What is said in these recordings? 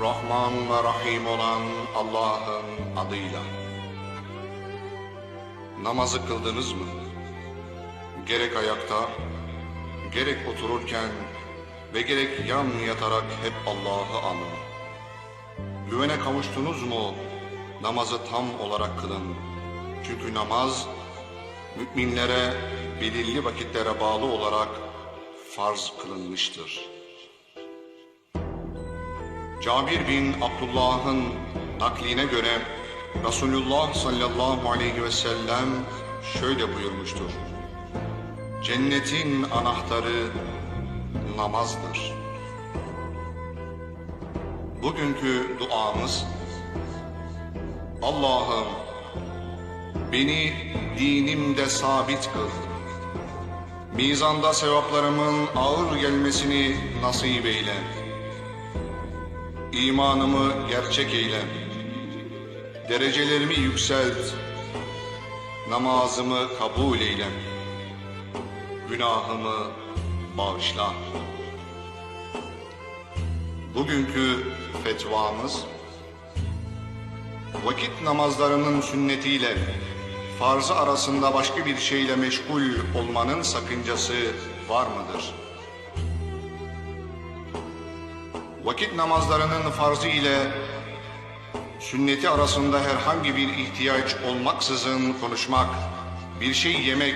Rahman ve Rahim olan Allah'ın adıyla. Namazı kıldınız mı? Gerek ayakta, gerek otururken ve gerek yan yatarak hep Allah'ı anın. Güvene kavuştunuz mu? Namazı tam olarak kılın. Çünkü namaz müminlere belirli vakitlere bağlı olarak farz kılınmıştır. Cabir bin Abdullah'ın nakline göre Resulullah sallallahu aleyhi ve sellem şöyle buyurmuştur. Cennetin anahtarı namazdır. Bugünkü duamız Allah'ım beni dinimde sabit kıl. Mizanda sevaplarımın ağır gelmesini nasip eyle. İmanımı gerçek eyle. Derecelerimi yükselt. Namazımı kabul eyle. Günahımı bağışla. Bugünkü fetvamız vakit namazlarının sünnetiyle farzı arasında başka bir şeyle meşgul olmanın sakıncası var mıdır? Vakit namazlarının farzı ile sünneti arasında herhangi bir ihtiyaç olmaksızın konuşmak, bir şey yemek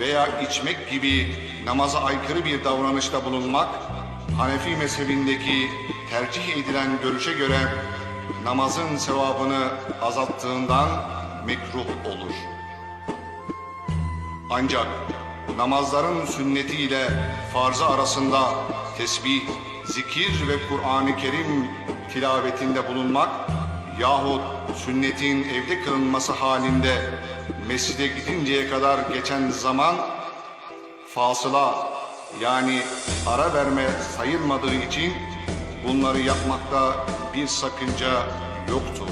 veya içmek gibi namaza aykırı bir davranışta bulunmak, Hanefi mezhebindeki tercih edilen görüşe göre namazın sevabını azalttığından mekruh olur. Ancak namazların sünneti ile farzı arasında tesbih, zikir ve Kur'an-ı Kerim tilavetinde bulunmak yahut sünnetin evde kılınması halinde mescide gidinceye kadar geçen zaman fasıla yani ara verme sayılmadığı için bunları yapmakta bir sakınca yoktur.